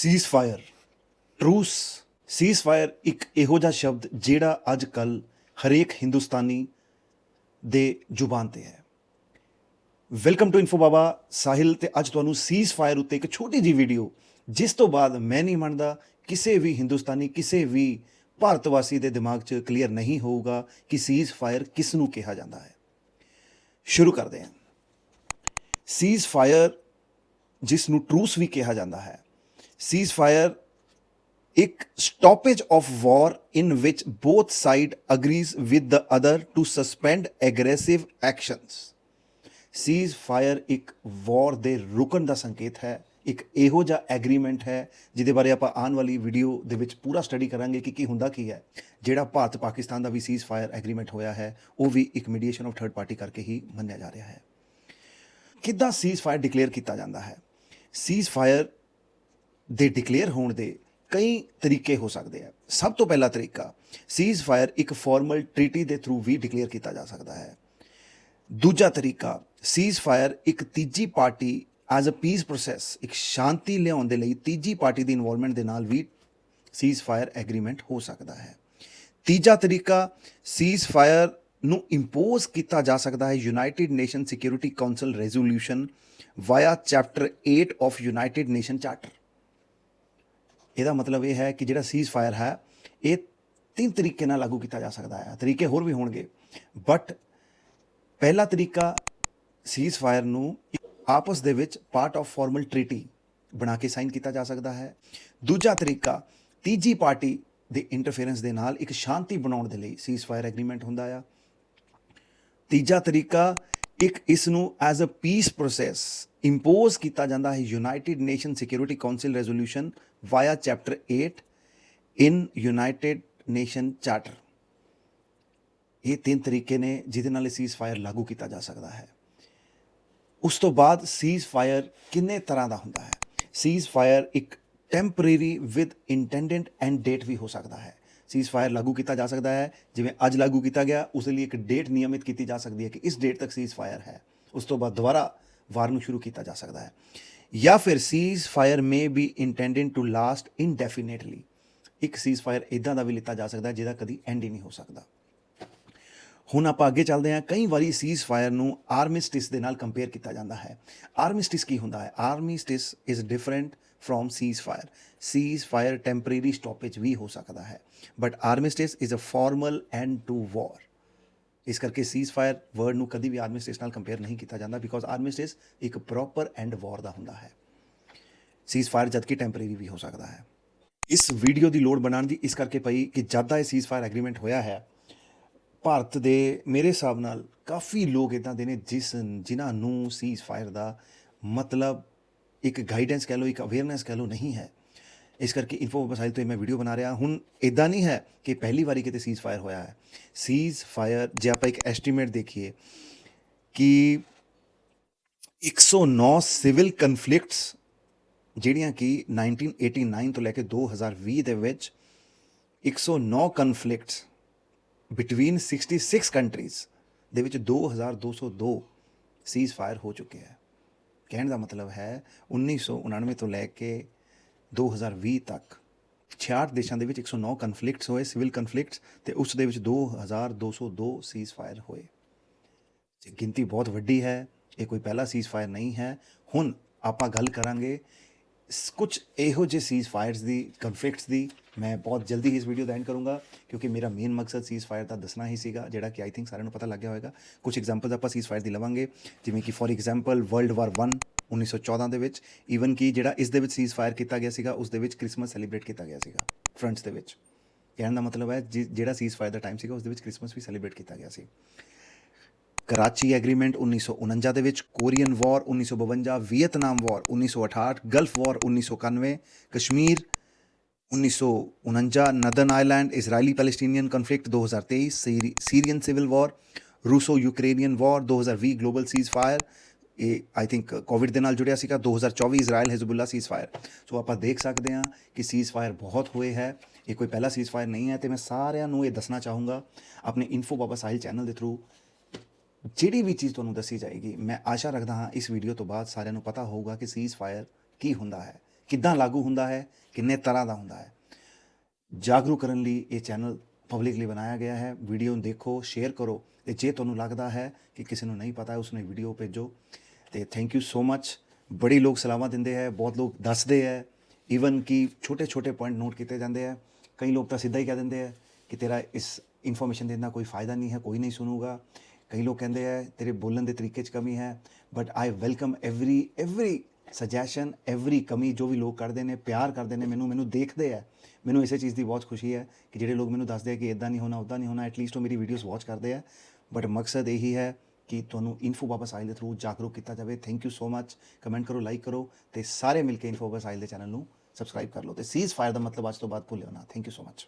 Cease fire truce cease fire ਇੱਕ ਇਹੋ ਜਿਹਾ ਸ਼ਬਦ ਜਿਹੜਾ ਅੱਜ ਕੱਲ ਹਰੇਕ ਹਿੰਦੁਸਤਾਨੀ ਦੇ ਜ਼ੁਬਾਨ ਤੇ ਹੈ। Welcome to info Baba Sahil ਤੇ ਅੱਜ ਤੁਹਾਨੂੰ ਸੀਜ਼ ਫਾਇਰ ਉੱਤੇ ਇੱਕ ਛੋਟੀ ਜੀ ਵੀਡੀਓ ਜਿਸ ਤੋਂ ਬਾਅਦ ਮੈਂ ਨਹੀਂ ਮੰਨਦਾ ਕਿਸੇ ਵੀ ਹਿੰਦੁਸਤਾਨੀ, ਕਿਸੇ ਵੀ ਭਾਰਤ ਵਾਸੀ ਦੇ ਦਿਮਾਗ 'ਚ ਕਲੀਅਰ ਨਹੀਂ ਹੋਊਗਾ ਕਿ ਸੀਜ਼ ਫਾਇਰ ਕਿਸ ਨੂੰ ਕਿਹਾ ਜਾਂਦਾ ਹੈ। ਸ਼ੁਰੂ ਕਰਦੇ ਹਾਂ। ਸੀਜ਼ ਫਾਇਰ ਜਿਸ ਨੂੰ ਟਰੂਸ ਵੀ ਕਿਹਾ ਜਾਂਦਾ ਹੈ ਸੀਜ਼ ਫਾਇਰ ਇੱਕ stoppage of war in which both side agrees with the other to suspend aggressive actions cease fire ਇੱਕ ਵਾਰ ਦੇ ਰੁਕਣ ਦਾ ਸੰਕੇਤ ਹੈ ਇੱਕ ਇਹੋ ਜਿਹਾ ਐਗਰੀਮੈਂਟ ਹੈ ਜਿਹਦੇ ਬਾਰੇ ਆਪਾਂ ਆਉਣ ਵਾਲੀ ਵੀਡੀਓ ਦੇ ਵਿੱਚ ਪੂਰਾ ਸਟੱਡੀ ਕਰਾਂਗੇ ਕਿ ਕੀ ਹੁੰਦਾ ਕੀ ਹੈ ਜਿਹੜਾ ਭਾਰਤ ਪਾਕਿਸਤਾਨ ਦਾ ਵੀ ਸੀਜ਼ ਫਾਇਰ ਐਗਰੀਮੈਂਟ ਹੋਇਆ ਹੈ ਉਹ ਵੀ ਇੱਕ ਮੀਡੀਏਸ਼ਨ ਆਫ ਥਰਡ ਪਾਰਟੀ ਕਰਕੇ ਹੀ ਮੰਨਿਆ ਜਾ ਰਿਹਾ ਹੈ ਕਿੱਦਾਂ ਸੀਜ਼ ਫਾਇਰ ਡਿਕਲੇਅਰ ਕੀਤਾ ਜਾਂਦਾ ਹੈ ਸੀਜ਼ ਫਾਇਰ ਦੇ ਡਿਕਲੇਅਰ ਹੋਣ ਦੇ ਕਈ ਤਰੀਕੇ ਹੋ ਸਕਦੇ ਆ। ਸਭ ਤੋਂ ਪਹਿਲਾ ਤਰੀਕਾ ਸੀਜ਼ ਫਾਇਰ ਇੱਕ ਫਾਰਮਲ ਟ੍ਰੀਟੀ ਦੇ ਥਰੂ ਵੀ ਡਿਕਲੇਅਰ ਕੀਤਾ ਜਾ ਸਕਦਾ ਹੈ। ਦੂਜਾ ਤਰੀਕਾ ਸੀਜ਼ ਫਾਇਰ ਇੱਕ ਤੀਜੀ party as a peace process ਇੱਕ ਸ਼ਾਂਤੀ ਲਿਆਉਣ ਦੇ ਲਈ ਤੀਜੀ ਪਾਰਟੀ ਦੀ ਇਨਵੋਲਵਮੈਂਟ ਦੇ ਨਾਲ ਵੀ ਸੀਜ਼ ਫਾਇਰ ਐਗਰੀਮੈਂਟ ਹੋ ਸਕਦਾ ਹੈ। ਤੀਜਾ ਤਰੀਕਾ ਸੀਜ਼ ਫਾਇਰ ਨੂੰ ਇੰਪੋਜ਼ ਕੀਤਾ ਜਾ ਸਕਦਾ ਹੈ United Nation Security Council resolution via chapter 8 of United Nation charter ਇਹਦਾ ਮਤਲਬ ਇਹ ਹੈ ਕਿ ਜਿਹੜਾ ਸੀਜ਼ ਫਾਇਰ ਹੈ, ਇਹ ਤਿੰਨ ਤਰੀਕੇ ਨਾਲ ਲਾਗੂ ਕੀਤਾ ਜਾ ਸਕਦਾ ਹੈ। ਤਰੀਕੇ ਹੋਰ ਵੀ ਹੋਣਗੇ। ਬਟ ਪਹਿਲਾ ਤਰੀਕਾ ਸੀਜ਼ ਫਾਇਰ ਨੂੰ ਆਪਸ ਦੇ ਵਿੱਚ ਪਾਰਟ ਆਫ ਫਾਰਮਲ ਟ੍ਰੀਟੀ ਬਣਾ ਕੇ ਸਾਈਨ ਕੀਤਾ ਜਾ ਸਕਦਾ ਹੈ। ਦੂਜਾ ਤਰੀਕਾ ਤੀਜੀ ਪਾਰਟੀ ਦੇ ਇੰਟਰਫੇਰੈਂਸ ਦੇ ਨਾਲ ਇੱਕ ਸ਼ਾਂਤੀ ਬਣਾਉਣ ਦੇ ਲਈ ਸੀਜ਼ ਫਾਇਰ ਐਗਰੀਮੈਂਟ ਹੁੰਦਾ ਆ। ਤੀਜਾ ਤਰੀਕਾ ਇੱਕ ਇਸ ਨੂੰ as a peace process impose ਕੀਤਾ ਜਾਂਦਾ ਹੈ United Nation Security Council resolution via chapter 8 in United Nation charter ਇਹ ਤਿੰਨ ਤਰੀਕੇ ਨੇ ਜਿਹਦੇ ਨਾਲ ਸੀਜ਼ ਫਾਇਰ ਲਾਗੂ ਕੀਤਾ ਜਾ ਸਕਦਾ ਹੈ। ਉਸ ਤੋਂ ਬਾਅਦ ਸੀਜ਼ ਫਾਇਰ ਕਿੰਨੇ ਤਰ੍ਹਾਂ ਦਾ ਹੁੰਦਾ ਹੈ? ਸੀਜ਼ ਫਾਇਰ ਇੱਕ temporary with intended end date ਵੀ ਹੋ ਸਕਦਾ ਹੈ। ਸੀਜ਼ ਫਾਇਰ ਲਾਗੂ ਕੀਤਾ ਜਾ ਸਕਦਾ ਹੈ। ਜਿਵੇਂ ਅੱਜ ਲਾਗੂ ਕੀਤਾ ਗਿਆ, ਉਸ ਲਈ ਇੱਕ ਡੇਟ ਨਿਯਮਿਤ ਕੀਤੀ ਜਾ ਸਕਦੀ ਹੈ ਕਿ ਇਸ ਡੇਟ ਤੱਕ ਸੀਜ਼ ਫਾਇਰ ਹੈ। ਉਸ ਤੋਂ ਬਾਅਦ ਦੁਬਾਰਾ ਵਾਰ ਨੂੰ ਸ਼ੁਰੂ ਕੀਤਾ ਜਾ ਸਕਦਾ ਹੈ। ਜਾਂ ਫਿਰ cease fire may be intended to last indefinitely ਇੱਕ ਸੀਜ਼ ਫਾਇਰ ਇਦਾਂ ਦਾ ਵੀ ਲਿੱਤਾ ਜਾ ਸਕਦਾ ਜਿਹਦਾ ਕਦੀ ਐਂਡ ਹੀ ਨਹੀਂ ਹੋ ਸਕਦਾ। ਹੁਣ ਆਪਾਂ ਅੱਗੇ ਚੱਲਦੇ ਹਾਂ। ਕਈ ਵਾਰੀ ਸੀਜ਼ ਫਾਇਰ ਨੂੰ ਆਰਮਿਸਟਿਸ ਦੇ ਨਾਲ ਕੰਪੇਅਰ ਕੀਤਾ ਜਾਂਦਾ ਹੈ। ਆਰਮਿਸਟਿਸ ਕੀ ਹੁੰਦਾ ਹੈ? Armistice is different from cease fire cease fire temporary stoppage ਵੀ ਹੋ ਸਕਦਾ ਹੈ। But armistice is a formal end to war ਇਸ ਕਰਕੇ ਸੀਜ਼ ਫਾਇਰ ਵਰਡ ਨੂੰ ਕਦੀ ਵੀ ਆਰਮਿਸਟਿਸ ਨਾਲ ਕੰਪੇਅਰ ਨਹੀਂ ਕੀਤਾ ਜਾਂਦਾ ਬਿਕੋਜ਼ ਆਰਮਿਸਟਿਸ ਇੱਕ ਪ੍ਰੋਪਰ ਐਂਡ ਵਾਰ ਦਾ ਹੁੰਦਾ ਹੈ। ਸੀਜ਼ ਫਾਇਰ ਜਦ ਟੈਂਪਰੇਰੀ ਵੀ ਹੋ ਸਕਦਾ ਹੈ। ਇਸ ਵੀਡੀਓ ਦੀ ਲੋੜ ਬਣਾਉਣ ਦੀ ਇਸ ਕਰਕੇ ਪਈ ਕਿ ਜਦ ਦਾ ਇਹ ਸੀਜ਼ ਫਾਇਰ ਐਗਰੀਮੈਂਟ ਹੋਇਆ ਹੈ, ਭਾਰਤ ਦੇ ਮੇਰੇ ਹਿਸਾਬ ਨਾਲ ਕਾਫੀ ਲੋਕ ਇਦਾਂ ਦੇ ਨੇ ਜਿਸ, ਜਿਨ੍ਹਾਂ ਨੂੰ ਸੀਜ਼ ਫਾਇਰ ਦਾ ਮਤਲਬ ਇੱਕ ਗਾਈਡੈਂਸ ਕਹਿ ਲਓ, ਇੱਕ ਅਵੇਅਰਨੈਸ ਕਹਿ ਲਓ, ਨਹੀਂ ਹੈ। ਇਸ ਕਰਕੇ ਇਨਫੋ ਵਸਾਈਲ ਤੋਂ ਇਹ ਮੈਂ ਵੀਡੀਓ ਬਣਾ ਰਿਹਾ। ਹੁਣ ਇਦਾਂ ਨਹੀਂ ਹੈ ਕਿ ਪਹਿਲੀ ਵਾਰੀ ਕਿਤੇ ਸੀਜ਼ ਫਾਇਰ ਹੋਇਆ ਹੈ। ਸੀਜ਼ ਫਾਇਰ ਜੇ ਆਪਾਂ ਇੱਕ ਐਸਟੀਮੇਟ ਦੇਖੀਏ ਕਿ 109 ਸਿਵਲ ਕਨਫਲਿਕਟਸ ਜਿਹੜੀਆਂ ਕਿ 1989 ਤੋਂ ਲੈ ਕੇ 2020 ਦੇ ਵਿੱਚ 109 ਕਨਫਲਿਕਟਸ ਬਿਟਵੀਨ 66 ਕੰਟਰੀਜ਼ ਦੇ ਵਿੱਚ 2202 ਸੀਜ਼ ਫਾਇਰ ਹੋ ਚੁੱਕੇ ਹੈ। ਕਹਿਣ ਦਾ ਮਤਲਬ ਹੈ 1999 ਤੋਂ ਲੈ ਕੇ 2020 ਤੱਕ 66 ਦੇਸ਼ਾਂ ਦੇ ਵਿੱਚ 109 ਕਨਫਲਿਕਟਸ ਹੋਏ ਸਿਵਲ ਕਨਫਲਿਕਟਸ ਤੇ ਉਸ ਦੇ ਵਿੱਚ 2202 ਸੀਜ਼ ਫਾਇਰ ਹੋਏ। ਤੇ ਗਿਣਤੀ ਬਹੁਤ ਵੱਡੀ ਹੈ, ਇਹ ਕੋਈ ਪਹਿਲਾ ਸੀਜ਼ ਫਾਇਰ ਨਹੀਂ ਹੈ। ਹੁਣ ਆਪਾਂ ਗੱਲ ਕਰਾਂਗੇ ਕੁਝ ਇਹੋ ਜਿਹੇ ਸੀਜ਼ ਫਾਇਰਸ ਦੀ ਕਨਫਲਿਕਟਸ ਦੀ ਮੈਂ ਬਹੁਤ ਜਲਦੀ ਹੀ ਇਸ ਵੀਡੀਓ ਦਾ ਐਂਡ ਕਰੂੰਗਾ ਕਿਉਂਕਿ ਮੇਰਾ ਮੇਨ ਮਕਸਦ ਸੀਜ਼ ਫਾਇਰ ਦਾ ਦੱਸਣਾ ਹੀ ਸੀਗਾ ਜਿਹੜਾ ਕਿ ਆਈ ਥਿੰਕ ਸਾਰਿਆਂ ਨੂੰ ਪਤਾ ਲੱਗ ਗਿਆ ਹੋਵੇਗਾ ਕੁਝ ਐਗਜ਼ਾਮਪਲਸ ਆਪਾਂ ਸੀਜ਼ ਫਾਇਰ ਦੀ ਲਵਾਂਗੇ ਜਿਵੇਂ ਕਿ ਫੋਰ ਐਗਜ਼ਾਮਪਲ ਵਰਲਡ ਵਾਰ 1 1914 ਦੇ ਵਿੱਚ ਈਵਨ ਕਿ ਜਿਹੜਾ ਇਸ ਦੇ ਵਿੱਚ ਸੀਜ਼ ਫਾਇਰ ਕੀਤਾ ਗਿਆ ਸੀਗਾ ਉਸ ਦੇ ਵਿੱਚ ਕ੍ਰਿਸਮਸ ਸੈਲੀਬ੍ਰੇਟ ਕੀਤਾ ਗਿਆ ਸੀਗਾ ਫਰੰਟਸ ਦੇ ਵਿੱਚ ਕਹਿਣ ਦਾ ਮਤਲਬ ਹੈ ਜਿ- ਜਿਹੜਾ ਸੀਜ਼ ਫਾਇਰ ਦਾ ਟਾਈਮ ਸੀਗਾ ਉਸ ਦੇ ਵਿੱਚ ਕ੍ਰਿਸਮਸ ਵੀ ਸੈਲੀਬ੍ਰੇਟ ਕੀਤਾ ਗਿਆ ਸੀ ਕਰਾਚੀ ਐਗਰੀਮੈਂਟ 1949 ਦੇ ਵਿੱਚ Korean war 1952 Vietnam war 1968 gulf war 1991 Kashmir 1949 northern Ireland Israeli Palestinian conflict 2023 ਸੀਰੀ- Syrian civil war Russo Ukrainian war 2020 global cease fire ਇਹ ਆਈ ਥਿੰਕ ਕੋਵਿਡ ਦੇ ਨਾਲ ਜੁੜਿਆ ਸੀਗਾ 2024 Israel Hezbollah cease fire so ਆਪਾਂ ਦੇਖ ਸਕਦੇ ਹਾਂ ਕਿ ਸੀਜ਼ ਫਾਇਰ ਬਹੁਤ ਹੋਏ ਹੈ ਇਹ ਕੋਈ ਪਹਿਲਾ ਸੀਜ਼ ਫਾਇਰ ਨਹੀਂ ਹੈ ਤੇ ਮੈਂ ਸਾਰਿਆਂ ਨੂੰ ਇਹ ਦੱਸਣਾ ਚਾਹੂੰਗਾ ਆਪਣੇ ਇਨਫੋ ਬਾਬਾ ਸਾਹਿਲ ਚੈਨਲ ਦੇ ਥਰੂ ਜਿਹੜੀ ਵੀ ਚੀਜ਼ ਤੁਹਾਨੂੰ ਦੱਸੀ ਜਾਏਗੀ ਮੈਂ ਆਸ਼ਾ ਰੱਖਦਾ ਹਾਂ ਇਸ ਵੀਡੀਓ ਤੋਂ ਬਾਅਦ ਸਾਰਿਆਂ ਨੂੰ ਪਤਾ ਹੋਊਗਾ ਕਿ ਸੀਜ਼ ਫਾਇਰ ਕੀ ਹੁੰਦਾ ਹੈ ਕਿੱਦਾਂ ਲਾਗੂ ਹੁੰਦਾ ਹੈ, ਕਿੰਨੇ ਤਰ੍ਹਾਂ ਦਾ ਹੁੰਦਾ ਹੈ। ਜਾਗਰੂਕ ਕਰਨ ਲਈ ਇਹ ਚੈਨਲ ਪਬਲਿਕ ਲਈ ਬਣਾਇਆ ਗਿਆ ਹੈ। ਵੀਡੀਓ ਨੂੰ ਦੇਖੋ ਸ਼ੇਅਰ ਕਰੋ ਤੇ ਜੇ ਤੁਹਾਨੂੰ ਲੱਗਦਾ ਹੈ ਕਿ ਕਿਸੇ ਨੂੰ ਨਹੀਂ ਪਤਾ ਹੈ ਉਸਨੇ ਵੀਡੀਓ ਭੇਜੋ। ਤੇ ਥੈਂਕ ਯੂ ਸੋ ਮੱਚ ਬੜੀ ਲੋਕ ਸਲਾਹਾਂ ਦਿੰਦੇ ਹੈ, ਬਹੁਤ ਲੋਕ ਦੱਸਦੇ ਹੈ। ਈਵਨ ਕਿ ਛੋਟੇ ਛੋਟੇ ਪੁਆਇੰਟ ਨੋਟ ਕੀਤੇ ਜਾਂਦੇ ਹੈ। ਕਈ ਲੋਕ ਤਾਂ ਸਿੱਧਾ ਹੀ ਕਹਿ ਦਿੰਦੇ ਹੈ ਕਿ ਤੇਰਾ ਇਸ ਇਨਫੋਰਮੇਸ਼ਨ ਦੇਣ ਦਾ ਕੋਈ ਫਾਇਦਾ ਨਹੀਂ ਹੈ, ਕੋਈ ਨਹੀਂ ਸੁਣੂਗਾ। ਕਈ ਲੋਕ ਕਹਿੰਦੇ ਹੈ, ਤੇਰੇ ਬੋਲਣ ਦੇ ਤਰੀਕੇ 'ਚ ਕਮੀ ਹੈ। But I welcome every every suggestion every ਕਮੀ ਜੋ ਵੀ ਲੋਕ ਕਰਦੇ ਨੇ, ਪਿਆਰ ਕਰਦੇ ਨੇ, ਮੈਨੂੰ ਮੈਨੂੰ ਦੇਖਦੇ ਆ। ਮੈਨੂੰ ਇਸੇ ਚੀਜ਼ ਦੀ ਬਹੁਤ ਖੁਸ਼ੀ ਹੈ ਕਿ ਜਿਹੜੇ ਲੋਕ ਮੈਨੂੰ ਦੱਸਦੇ ਆ ਕਿ ਇਦਾਂ ਨਹੀਂ ਹੋਣਾ ਉਦਾਂ ਨਹੀਂ ਹੋਣਾ ਐਟਲੀਸਟ ਉਹ ਮੇਰੀ ਵੀਡੀਓਜ਼ ਵਾਚ ਕਰਦੇ ਆ। ਬਟ ਮਕਸਦ ਇਹੀ ਹੈ ਕਿ ਤੁਹਾਨੂੰ ਇਨਫੋ ਬਾਬਾ ਸਾਹਿਲ ਦੇ ਥਰੂ ਜਾਗਰੂਕ ਕੀਤਾ ਜਾਵੇ। Thank you so much comment ਕਰੋ ਲਾਈਕ ਕਰੋ ਤੇ ਸਾਰੇ ਮਿਲ ਕੇ ਇਨਫੋ ਬਾਬਾ ਸਾਹਿਲ ਦੇ ਚੈਨਲ ਨੂੰ ਸਬਸਕ੍ਰਾਈਬ ਕਰ ਲਓ। ਤੇ ਸੀਜ਼ ਫਾਇਰ ਦਾ ਮਤਲਬ ਅੱਜ ਤੋਂ ਬਾਅਦ ਭੁੱਲਿਓ ਨਾ। Thank you so much